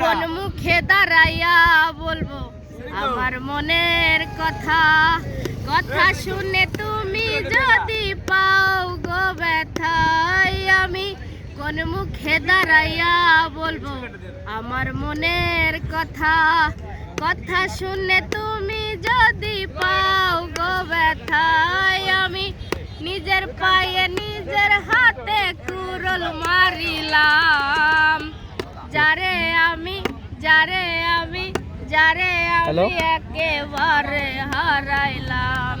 কোন মুখে দাঁড়াইয়া বলব আমার মনের কথা কথা শুনে তুমি যদি পাও গো ব্যথাই আমি কোন মুখে দাঁড়াইয়া বলব আমার মনের কথা কথা শুনে তুমি যদি আমি যারে Hello? আমি একেবারে হারাইলাম।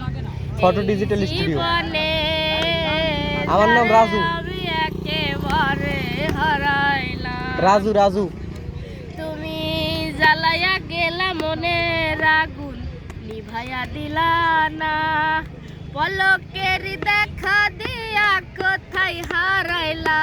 এই Digital জীবনে আমার নাম রাজু। আমি একেবারে হারাইলাম। রাজু রাজু। তুমি জ্বালাইয়া গেলা মনের আগুন নিভাইয়া দিলা না। পলকের দেখা দিয়া কোথায় হারাইলা?